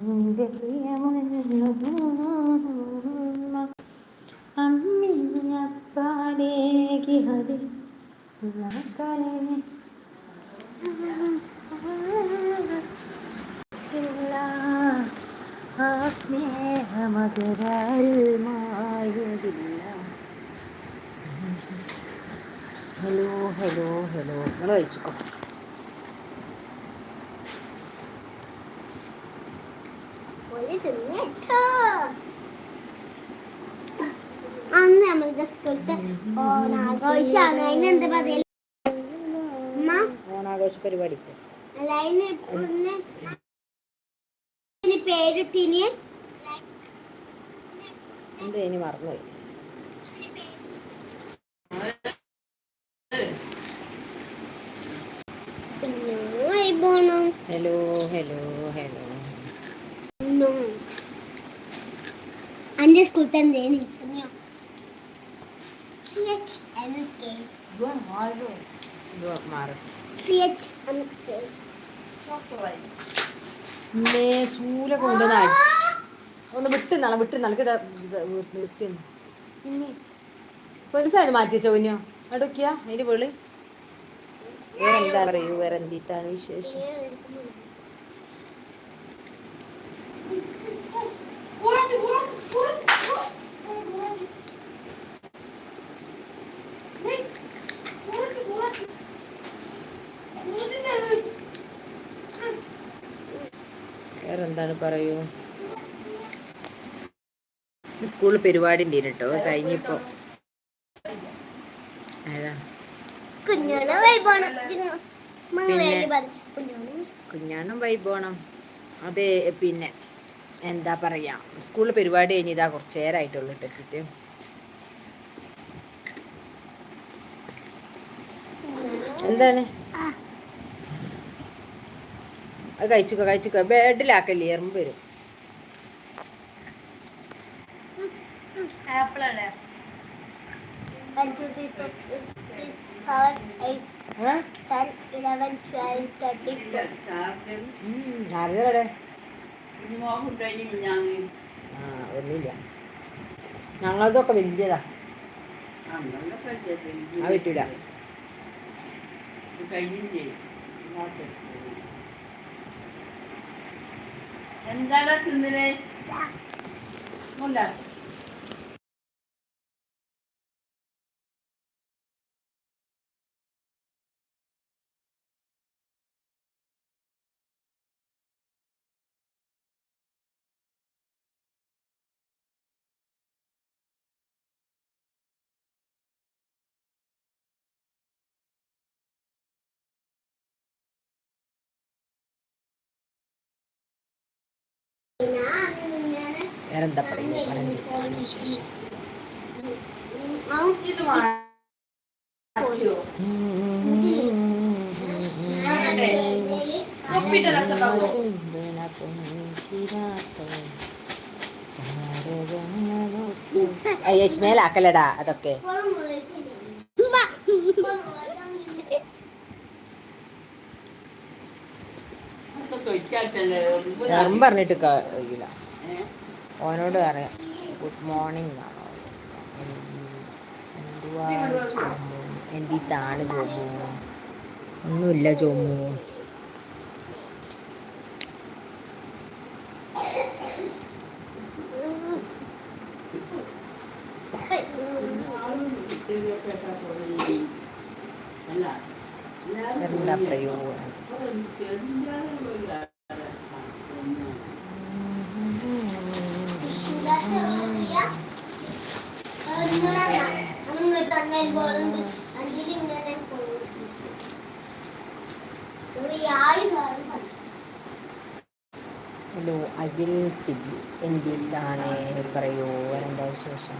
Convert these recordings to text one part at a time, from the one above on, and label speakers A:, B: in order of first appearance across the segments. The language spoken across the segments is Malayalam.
A: എന്റെ പ്രിയമുള്ള അമ്മിയപ്പാലേക്ക് അത് ആ സ്നേഹമകരാൽ മായതില്ല ഹലോ ഹലോ ഹലോ. നിങ്ങൾ കഴിച്ചിക്കോ.
B: അന്ന് നമ്മളുടെ സ്കൂളത്തെ ഓണാഘോഷാണ്. അതിനെന്താ പറയൽ
A: ഓണാഘോഷ പരിപാടി
B: അല്ല അതിന് പേര് തിന്
A: എന്ത് ഇനി മറന്നുപോയി. Hello hello hello.
B: അന്റെ സ്കൂളത്തെ എന്തേനി പറഞ്ഞോ സി എച്ച് എം കെ
A: ഇത് മാറി
B: സി എച്ച് എം കെ
A: ഇന്നേ ചൂല കൊണ്ടുവന്ന് ഒന്ന് വിട്ട് നാളെ വിട്ട് നാളെ. വിട്ട് ഇനി ഒരു സൈഡ് മാറ്റി വെച്ചോ കുഞ്ഞോ? അടുക്കിയാ അതിന്റെ വെളി. വേറെ എന്താ പറയൂ വേറെ എന്തിട്ടാണ് വിശേഷം വേറെ എന്താണ് പറയൂ? സ്കൂളിൽ പരിപാടി ഉണ്ട് കേട്ടോ കഴിഞ്ഞിപ്പോ കുഞ്ഞാണം വൈബോണം അതെ പിന്നെ എന്താ പറയാ സ്കൂളിൽ പരിപാടി കഴിഞ്ഞ് ഇതാ കുറച്ച് നേരമായിട്ടുള്ളൂ തെറ്റിട്ട് എന്താണ്? അത് കഴിച്ചുക്കോ കഴിച്ചുക്കോ. ബെഡിലാക്കല്ലേ എറുമ്പ് വരും.
B: One, two,
A: ആ ഒന്നുമില്ല. ഞങ്ങളതൊക്കെ വലിയതാ. ആ വിട്ടില്ല
C: എന്താടാ തിന്നലേ? ഉപ്പിട്ട രസം ഉണ്ടാവോ?
A: മേലാക്കലടാ അതൊക്കെ. ഞാൻ പറഞ്ഞിട്ട് കഴിയില്ല ഓനോട് അറിയാം ഗുഡ് മോർണിംഗ് ആണോ എന്തുവാ ജോമു? എന്തിട്ടാണ് ജോമു? ഒന്നുമില്ല ജോമു. എന്താ പ്രയോജനം ഹലോ അഖിൽ സിബി എന്തിട്ടാണ്? പറയൂ എന്താ വിശേഷം?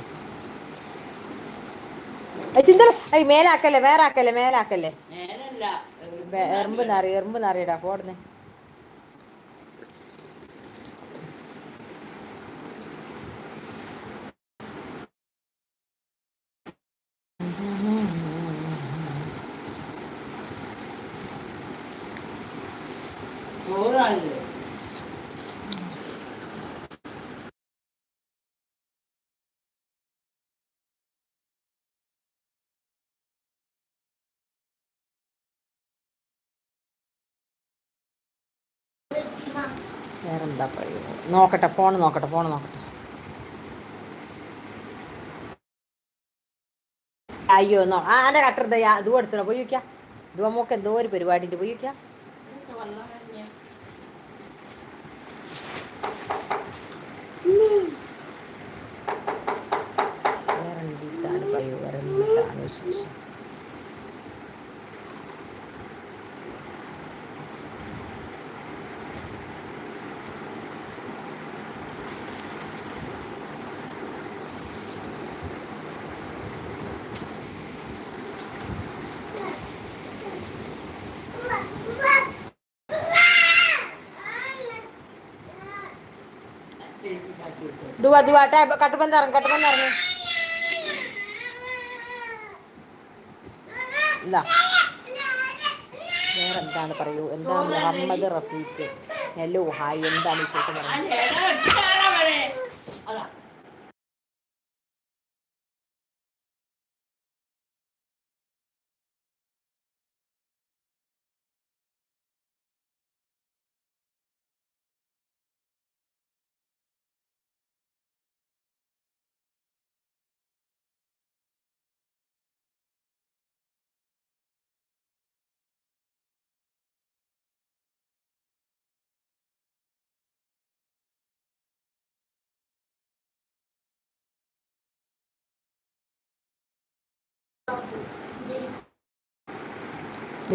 A: ചിന്തല മേലാക്കല്ലേ മേലാക്കല്ലേ വേറാക്കല്ലേ മേലാക്കല്ലേ? എറുമ്പ് നാറി എറുമ്പ് നാറിയടാ പോടുന്നേ. വേറെന്താ പറയുക? നോക്കട്ടെ ഫോൺ നോക്കട്ടെ ഫോൺ നോക്കട്ടെ. അയ്യോ നോ ആ എന്റെ കട്ടർ ഇതും കൊടുത്തണോ പോയി വയ്ക്കാം. ഇത് നമുക്ക് എന്തോ ഒരു പരിപാടിന്റെ പോയി വയ്ക്കാം വേറെന്താണ് പറയൂ വേറെന്താണ് വിശേഷം ദുവാ ദുവാ ടാബ് കട്ടുബന്ധ ഇറങ്ങി കട്ടുബന്ധ ഇറങ്ങി. ഇല്ല വേറെ എന്താണ് പറയൂ? എന്താണ് മുഹമ്മദ് റഫീഖ്? ഹലോ ഹായ് എന്താണ് വിശേഷം? പറയുന്നത്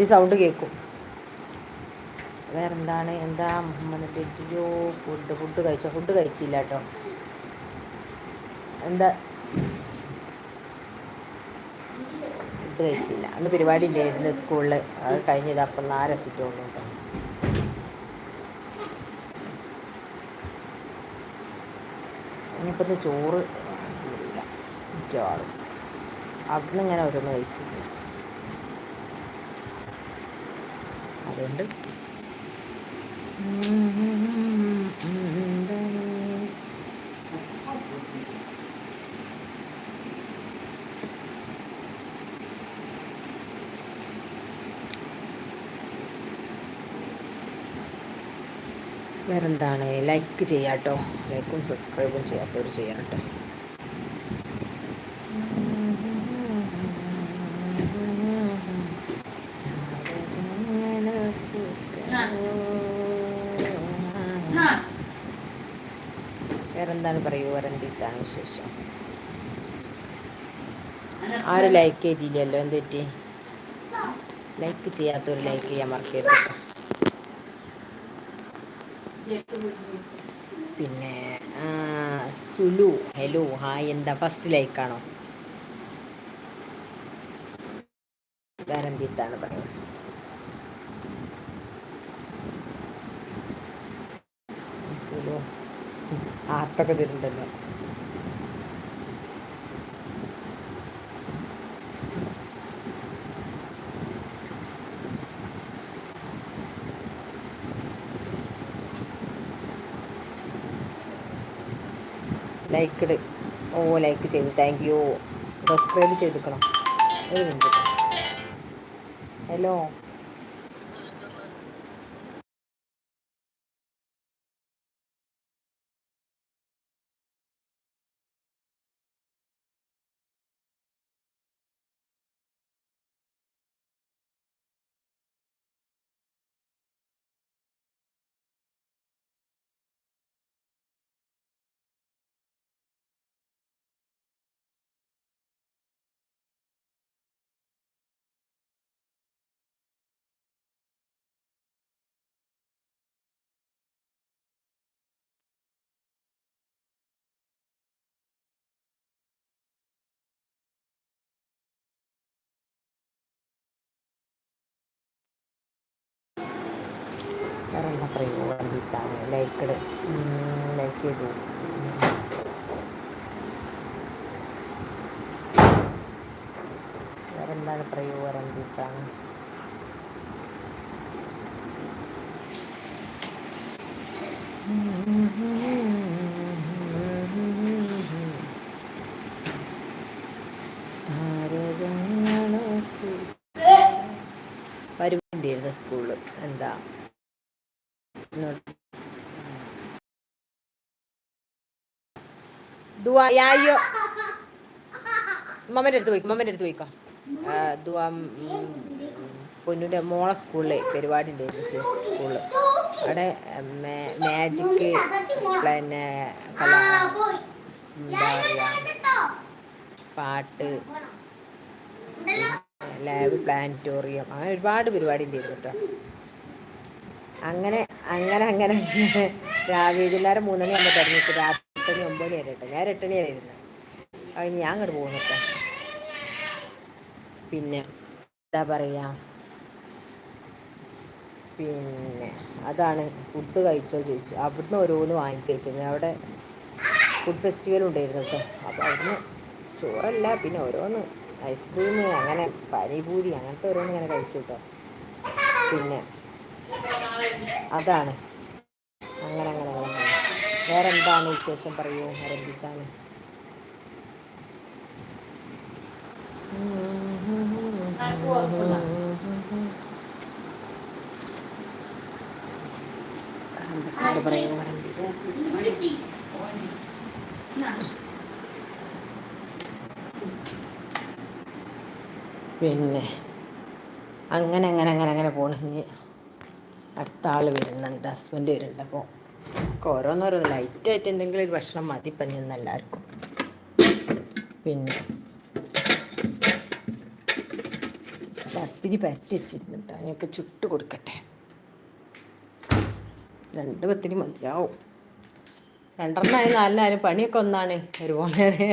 A: ഈ സൗണ്ട് കേൾക്കും വേറെന്താണ്? എന്താ മുഹമ്മദ് അയ്യോ ഫുഡ് ഫുഡ് കഴിച്ചോ? ഫുഡ് കഴിച്ചില്ല കേട്ടോ. എന്താ? ഫുഡ് കഴിച്ചില്ല. അന്ന് പരിപാടി ഉണ്ടായിരുന്നു സ്കൂളിൽ അത് കഴിഞ്ഞത് അപ്പം നാരെത്തിട്ടുള്ളൂ കേട്ടോ. ഇനിയിപ്പോൾ ചോറ് മിക്കവാറും. അവിടുന്ന് ഇങ്ങനെ ഓരോന്ന് കഴിച്ചില്ല അതുകൊണ്ട് വേറെന്താണ്? ലൈക്ക് ചെയ്യാട്ടോ. ലൈക്കും സബ്സ്ക്രൈബും ചെയ്യാത്തവർ ചെയ്യാം കേട്ടോ വേറെന്താണ് പറയൂ വേറെന്തിട്ടാണ് വിശേഷം ആരും ലൈക്ക് ചെയ്തില്ലല്ലോ എന്ത് പറ്റി? ലൈക്ക് ചെയ്യാത്തൊരു ലൈക്ക് ചെയ്യാൻ മറക്കരുത്. പിന്നെ സുലു ഹലോ ഹായ് എന്താ ഫസ്റ്റ് ലൈക്കാണോ വരന്തിത്താണ് പറയുന്നത് സുലു ആർട്ടൊക്കെ തരുന്നുണ്ടല്ലോ. ലൈക്ക് ഓ ലൈക്ക് ചെയ്തു. Thank you. സബ്സ്ക്രൈബ് ചെയ്തിക്കണം. ഒരു മിനിറ്റ്. ഹലോ. വേറെ എന്താ പറയുക? വേണ്ടിയിട്ടാണ്. ലൈക്ക് ലൈക്ക് ചെയ്തു വേറെ എന്താണ് പറയുക? വേണ്ടിയിട്ടാണ്. സ്കൂൾ. എന്താ? ദുവായോ മമ്മന്റെ അടുത്ത് പോയിക്കോ മമ്മന്റെ അടുത്ത് പോയിക്കോ. ദുവാ പൊന്നിന്റെ മോളെ സ്കൂളിലെ പരിപാടി സ്കൂളിൽ അവിടെ മാജിക് പിന്നെ കല എന്താ പറയുക പാട്ട് ലാബ് പ്ലാനറ്റോറിയം അങ്ങനെ ഒരുപാട് പരിപാടി ഉണ്ടായിരുന്നു കേട്ടോ. അങ്ങനെ അങ്ങനെ അങ്ങനെ വൈകുന്നേരം മൂന്നണി ആകുമ്പോൾ തുടങ്ങിയിട്ട് രാത്രി എട്ടണി ഒമ്പത് മണി വരെ ഞാൻ എട്ടണി വരെ ഇരുന്നു അത് ഞാൻ അങ്ങോട്ട് പോകുന്നു പിന്നെ എന്താ പറയാ? പിന്നെ അതാണ് ഫുഡ് കഴിച്ചോ ചോദിച്ചു. അവിടുന്ന് ഓരോന്ന് വാങ്ങിച്ചു കഴിച്ചത് അവിടെ ഫുഡ് ഫെസ്റ്റിവൽ ഉണ്ടായിരുന്നു കേട്ടോ അപ്പോൾ അവിടുന്ന് ചോറല്ല പിന്നെ ഓരോന്ന് ഐസ്ക്രീം അങ്ങനെ പാനിപൂരി അങ്ങനത്തെ ഓരോന്ന് ഇങ്ങനെ കഴിച്ചു കേട്ടോ പിന്നെ അതാണ്. അങ്ങനെ അങ്ങനെ അങ്ങനെ. വേറെ എന്താണ് വിശേഷം? പറയൂ ആരംഭിക്കാൻ പിന്നെ. അങ്ങനെ അങ്ങനെ അങ്ങനെ അങ്ങനെ പോണെങ്കിൽ അടുത്ത ആൾ വരുന്നുണ്ട് ഹസ്ബൻഡ് വരുന്നുണ്ട്. അപ്പോൾ നമുക്ക് ഓരോന്നോരോന്ന് ലൈറ്റായിട്ട് എന്തെങ്കിലും ഒരു ഭക്ഷണം മതി പനിയെന്ന് എല്ലാവർക്കും. പിന്നെ പത്തിരി പരത്തി കേട്ടോ അതിനിപ്പോൾ ചുട്ട് കൊടുക്കട്ടെ. രണ്ട് പത്തിരി മതിയാവും. രണ്ടെണ്ണമായി നാലിനായാലും പണിയൊക്കെ ഒന്നാണ്. ഒരുപോലെയാണ്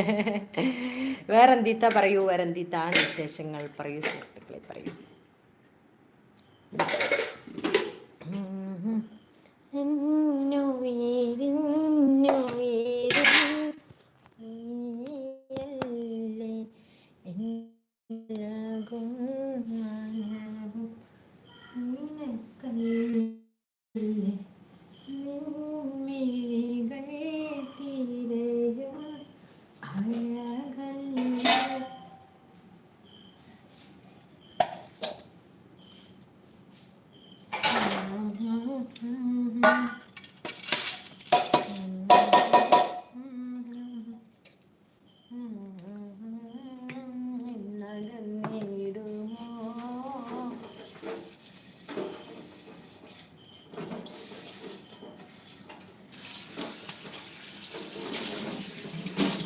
A: വേറെ എന്തിത്താ പറയൂ വേറെ എന്തിത്താണ് വിശേഷങ്ങൾ? പറയൂ സുഹൃത്തുക്കളെ പറയൂ. no, no, no.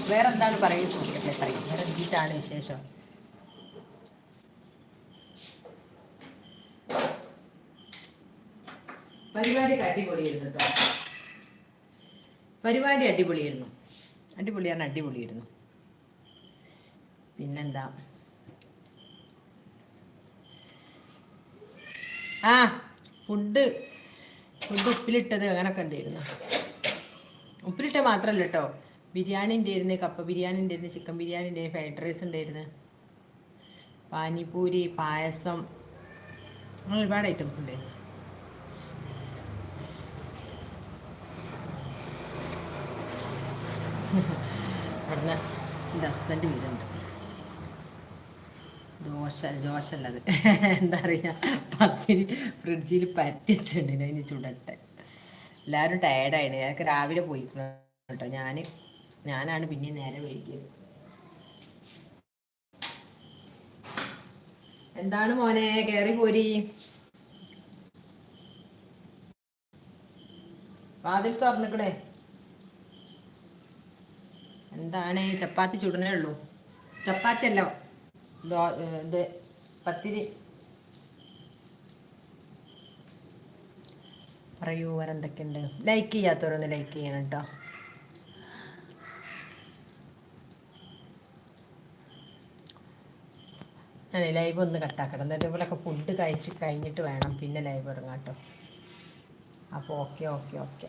A: വേറെ എന്താണ് പറയുന്നത് വേറെ വിശേഷം? പരിപാടി അടിപൊളിയായിരുന്നു കേട്ടോ. പരിപാടി അടിപൊളിയായിരുന്നു. അടിപൊളിയാണ് അടിപൊളിയായിരുന്നു. പിന്നെന്താ? ആ ഫുഡ് ഫുഡ് ഉപ്പിലിട്ടത് അങ്ങനൊക്കെ ഉണ്ടായിരുന്നു. ഉപ്പിലിട്ട മാത്രമല്ല കേട്ടോ. ബിരിയാണി ഉണ്ടായിരുന്നു കപ്പ ബിരിയാണി ഉണ്ടായിരുന്നു ചിക്കൻ ബിരിയാണി ഉണ്ടായിരുന്നു ഫ്രൈഡ് റൈസ് ഉണ്ടായിരുന്നു. പാനിപൂരി പായസം അങ്ങനെ ഒരുപാട് ഐറ്റംസ് ഉണ്ടായിരുന്നു. അവിടുന്ന് എന്റെ ഹസ്ബൻഡ് വീടുണ്ട്. ദോശ അത്. എന്താ പറയുക പത്തിരി ഫ്രിഡ്ജിൽ പരത്തി വെച്ചിട്ടുണ്ട് അതിന് ചുടട്ടെ. എല്ലാവരും ടയർഡായിരുന്നു ഞങ്ങൾക്ക് രാവിലെ പോയിക്കണം കേട്ടോ. ഞാൻ ഞാനാണ് പിന്നെ നേരെ വൈകിയത് എന്താണ് മോനെ? കേറി പോരി. വാതിൽ തുറന്നിക്കണേ. എന്താണ്? ചപ്പാത്തി ചുടനേ ഉള്ളൂ. ചപ്പാത്തി അല്ല പത്തിരി. പറയൂ വരെന്തൊക്കെയുണ്ട് ലൈക്ക് ചെയ്യാത്തവരൊന്ന് ലൈക്ക് ചെയ്യണം കേട്ടോ. ഞാൻ ലൈവ് ഒന്ന് കട്ടാക്കണം. എന്നിട്ട് ഇവരൊക്കെ ഫുഡ് കഴിച്ച് കഴിഞ്ഞിട്ട് വേണം പിന്നെ ലൈവ് ഇറങ്ങാം കേട്ടോ. അപ്പോൾ ഓക്കെ ഓക്കെ ഓക്കെ